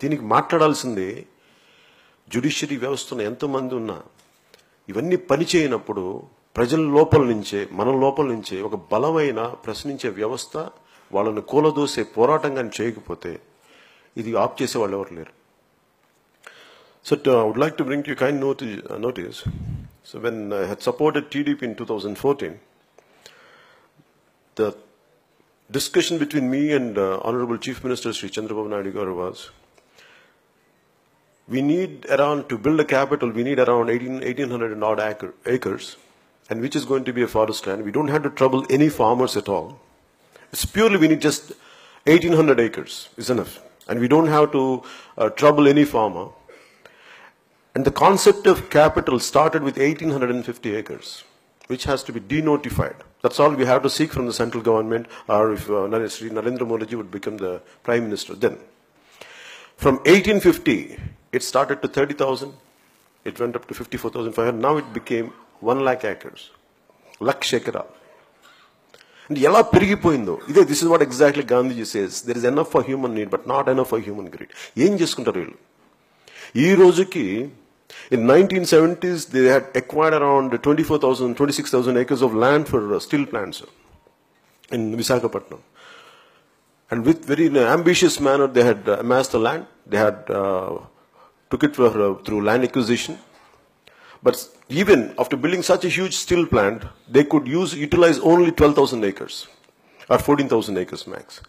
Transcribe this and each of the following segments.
దీనికి మాట్లాడాల్సింది జ్యుడిషియరీ వ్యవస్థను ఎంతమంది ఉన్నా ఇవన్నీ పనిచేయనప్పుడు ప్రజల లోపల నుంచే మన లోపల నుంచే ఒక బలమైన ప్రశ్నించే వ్యవస్థ వాళ్ళని కూలదోసే పోరాటం కానీ చేయకపోతే ఇది ఆప్ చేసే వాళ్ళు ఎవరు లేరు So uh, I would like to bring to you kind noti- uh, notice. So when uh, I had supported TDP in 2014, the discussion between me and uh, Honorable Chief Minister Sri Chandrababu Naidu was, we need around, to build a capital, we need around 18, 1800 and odd acre, acres, and which is going to be a forest land. We don't have to trouble any farmers at all. It's purely we need just 1800 acres is enough. And we don't have to uh, trouble any farmer. And the concept of capital started with 1850 acres, which has to be denotified. That's all we have to seek from the central government, or if uh, Nare- Sri Narendra Modi ji would become the prime minister then. From 1850, it started to 30,000, it went up to 54,500, now it became 1 lakh acres. Lakh ekara. And ఎలా పెరిగిపోయిందో ఇదే this is what exactly Gandhiji says there is enough for human need but not enough for human greed ఏం చేసుకుంటారు వీళ్ళు ఈ రోజుకి in 1970s, they had acquired around 24,000, 26,000 acres of land for uh, steel plants in Visakhapatnam. And with very uh, ambitious manner, they had uh, amassed the land. They had uh, took it for, uh, through land acquisition. But even after building such a huge steel plant, they could use utilize only 12,000 acres or 14,000 acres max.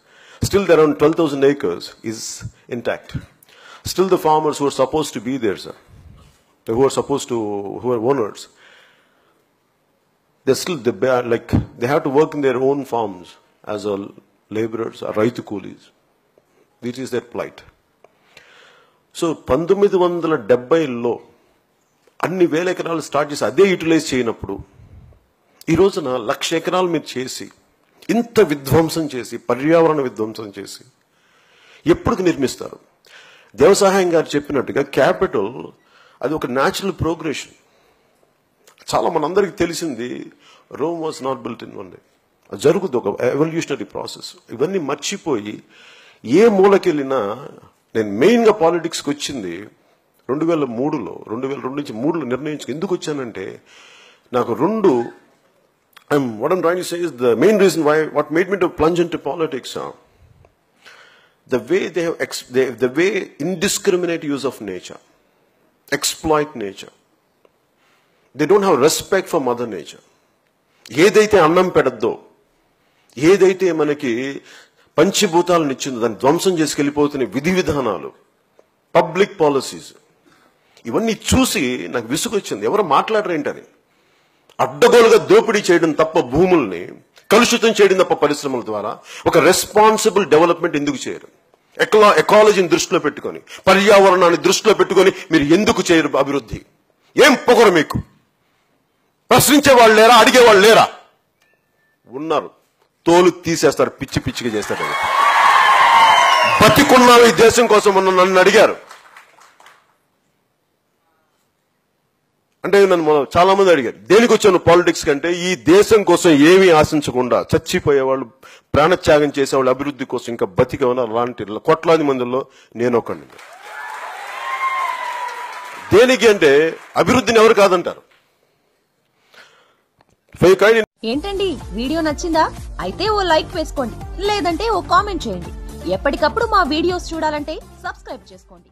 Still, around 12,000 acres is intact. Still, the farmers who are supposed to be there, sir, who are supposed to, who are owners, they're still they bear, like they have to work in their own farms as a laborers or రైతు coolies that is their plight so పంతొమ్మిది వందల డెబ్బైలో అన్ని వేల ఎకరాలు start చేసి అదే utilise చేయనప్పుడు ఈ రోజున లక్ష ఎకరాలు మీరు చేసి ఇంత విధ్వంసం చేసి పర్యావరణ విధ్వంసం చేసి ఎప్పుడు నిర్మిస్తారు దేవసహాయం గారు చెప్పినట్టుగా క్యాపిటల్ అది ఒక న్యాచురల్ ప్రోగ్రెషన్ చాలా మనందరికీ తెలిసింది Rome was not built in one day అది జరుగుతుంది ఒక ఎవల్యూషనరీ ప్రాసెస్ ఇవన్నీ మర్చిపోయి ఏ మూలకెళ్ళినా నేను మెయిన్గా పాలిటిక్స్కి వచ్చింది రెండు వేల మూడులో రెండు వేల రెండు నుంచి మూడులో నిర్ణయించుకు ఎందుకు వచ్చానంటే నాకు రెండు I'm what I'm trying say is the main reason why what made me to plunge into politics the way they have ex the way way use of nature exploit nature they don't have respect for mother nature ఏదైతే అన్నం పెడద్దో ఏదైతే మనకి పంచభూతాలను ఇచ్చిందో దాన్ని ధ్వంసం చేసుకెళ్ళిపోతున్న విధి విధానాలు public policies ఇవన్నీ చూసి నాకు విసుగొచ్చింది. ఎవరు మాట్లాడరేంటని అడ్డగోలుగా దోపిడీ చేయడం తప్ప భూముల్ని కలుషితం చేయడం తప్ప పరిశ్రమల ద్వారా ఒక రెస్పాన్సిబుల్ డెవలప్మెంట్ ఎందుకు చేయరు? ఎకలా ఎకాలజీని దృష్టిలో పెట్టుకొని పర్యావరణాన్ని దృష్టిలో పెట్టుకొని మీరు ఎందుకు చేయరు అభివృద్ధి? ఏం పొగరు మీకు? ప్రశ్నించే వాళ్ళు లేరా అడిగే వాళ్ళు లేరా ఉన్నారు. తోలు తీసేస్తారు పిచ్చి పిచ్చిగా చేస్తారు. బతికున్నాను ఈ దేశం కోసం ఉన్న నన్ను అడిగారు. అంటే నన్ను చాలా మంది అడిగారు దేనికి వచ్చాను పాలిటిక్స్ కంటే? ఈ దేశం కోసం ఏమీ ఆశించకుండా చచ్చిపోయేవాళ్ళు ప్రాణత్యాగం చేసేవాళ్ళు అభివృద్ధి కోసం ఇంకా బతికే అలాంటి కోట్లాది మందిలో నేను ఒకండి దేనికి అంటే అభివృద్ధిని ఎవరు కాదంటారు? ఏంటండి? వీడియో నచ్చిందా? అయితే ఓ లైక్ వేసుకోండి లేదంటే ఓ కామెంట్ చేయండి. ఎప్పటికప్పుడు మా వీడియోస్ చూడాలంటే సబ్స్క్రైబ్ చేసుకోండి.